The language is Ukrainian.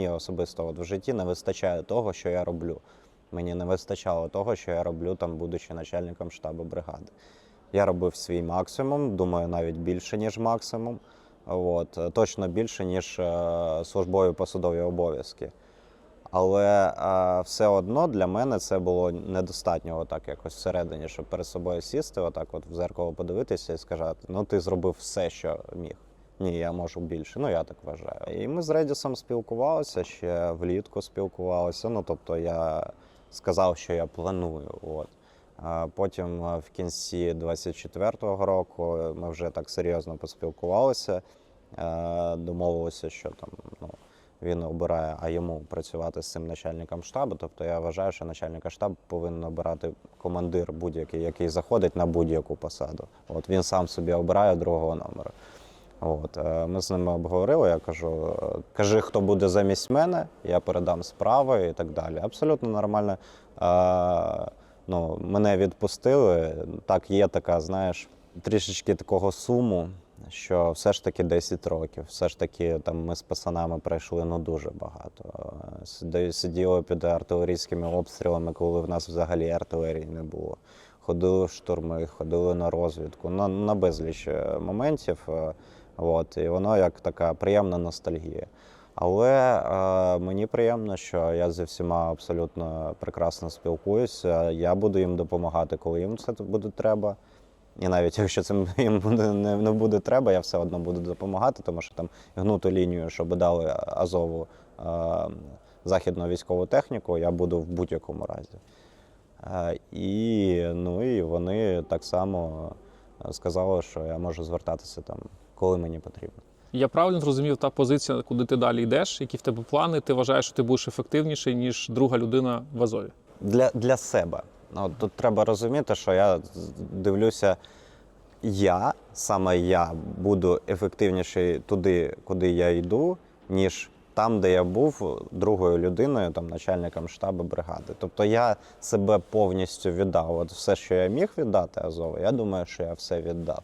мені особисто от в житті не вистачає того, що я роблю. Мені не вистачало того, що я роблю там, будучи начальником штабу бригади. Я робив свій максимум, думаю, навіть більше, ніж максимум. От, е, точно більше, ніж е, службові посадові обов'язки. Але е, все одно для мене це було недостатньо отак якось всередині, щоб перед собою сісти, отак от в зеркало подивитися і сказати, ну ти зробив все, що міг. Ні, я можу більше. Ну я так вважаю. І ми з Редісом спілкувалися ще влітку спілкувалися. Ну тобто я сказав, що я планую. От. Потім е, в кінці 24-го року ми вже так серйозно поспілкувалися, е, домовилися, що там ну, він обирає, а йому працювати з цим начальником штабу. Тобто я вважаю, що начальника штабу повинен обирати командир будь-який, який заходить на будь-яку посаду. От він сам собі обирає другого номера. От, е, ми з ними обговорили. Я кажу: е, кажи, хто буде замість мене, я передам справи і так далі. Абсолютно нормально. Е, ну, мене відпустили. Так, є така, знаєш, трішечки такого суму, що все ж таки 10 років. Все ж таки, там ми з пацанами пройшли ну дуже багато. Сиділи під артилерійськими обстрілами, коли в нас взагалі артилерії не було. Ходили в штурми, ходили на розвідку, на, на безліч моментів. Е, От, і воно як така приємна ностальгія. Але е, мені приємно, що я зі всіма абсолютно прекрасно спілкуюся. Я буду їм допомагати, коли їм це буде треба. І навіть якщо це їм буде, не, не буде треба, я все одно буду допомагати, тому що там гнуту лінію, щоб дали Азову е, західну військову техніку, я буду в будь-якому разі. Е, і, ну, і вони так само сказали, що я можу звертатися там, коли мені потрібно. Я правильно зрозумів та позиція, куди ти далі йдеш, які в тебе плани, ти вважаєш, що ти будеш ефективніший, ніж друга людина в Азові. для, для себе. Ну, тут треба розуміти, що я дивлюся, я, саме я, буду ефективніший туди, куди я йду, ніж там, де я був другою людиною, там, начальником штабу бригади. Тобто я себе повністю віддав. От все, що я міг віддати Азову, я думаю, що я все віддав.